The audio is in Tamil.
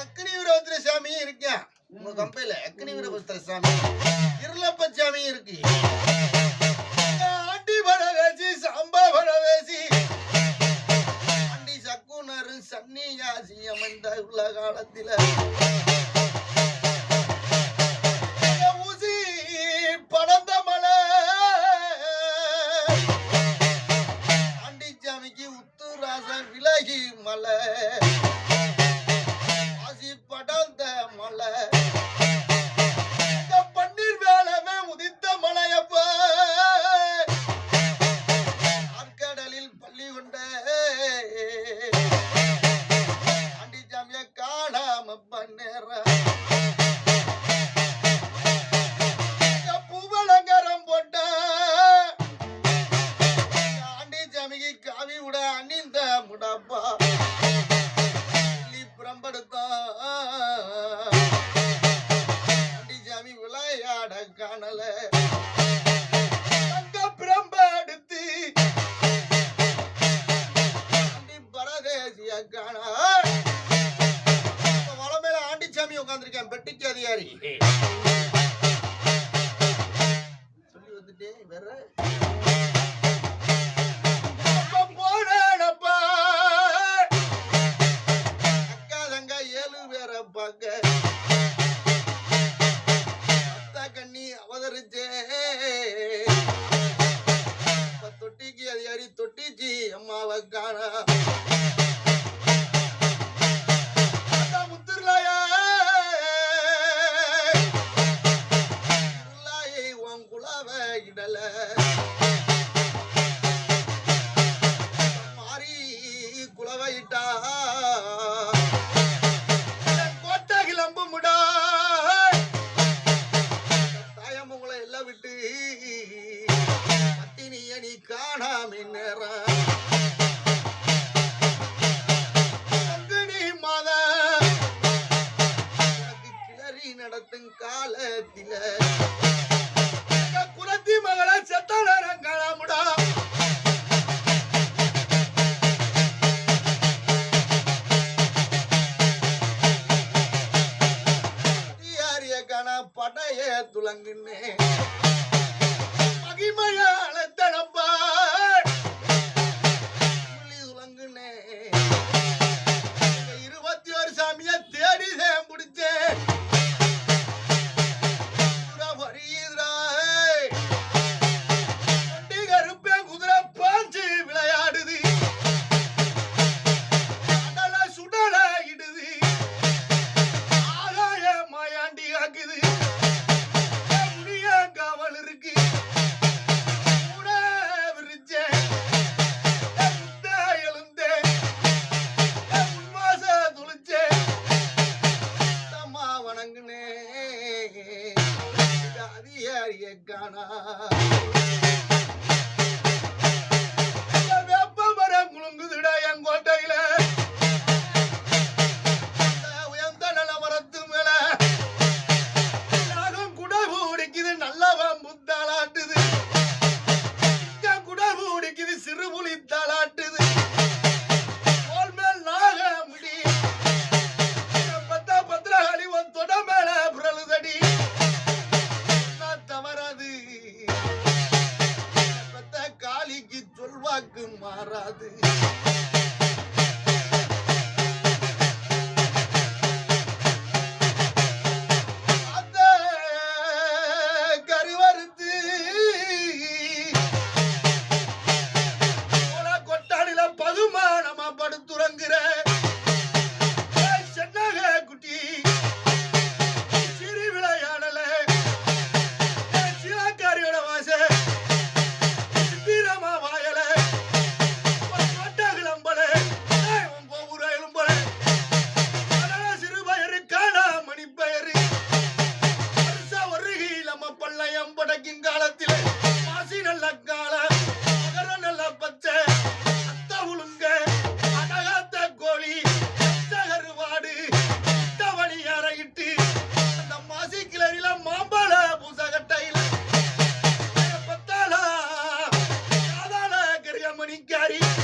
அக்னி வீரபத்திர சாமியும் இருக்கேன். உங்க கம்பெனில அக்னி சாமி. இருளப்ப சாமியும் இருக்கு. ஆண்டி பட சாம்பா பட ஆண்டி சக்குனரும் சன்னியாசி அமைந்த உள்ள காலத்தில. விலகி மலை விளையாட காணல. தங்க பிரம்படுத்து பரதேசிய காண. வளமையில ஆண்டிச்சாமி உட்காந்துருக்கேன் பெட்டிக்கு அதிகாரி. சொல்லி வந்துட்டே வேற. போனப்பா ஏழு பேரை மின்னற அக்னி மத கிளறி நடத்தும் காலத்தில. குலத்தி மகளை செத்தலரங்களாமுடா படையே துலங்குன்னு. மகிமையான saudade. got it.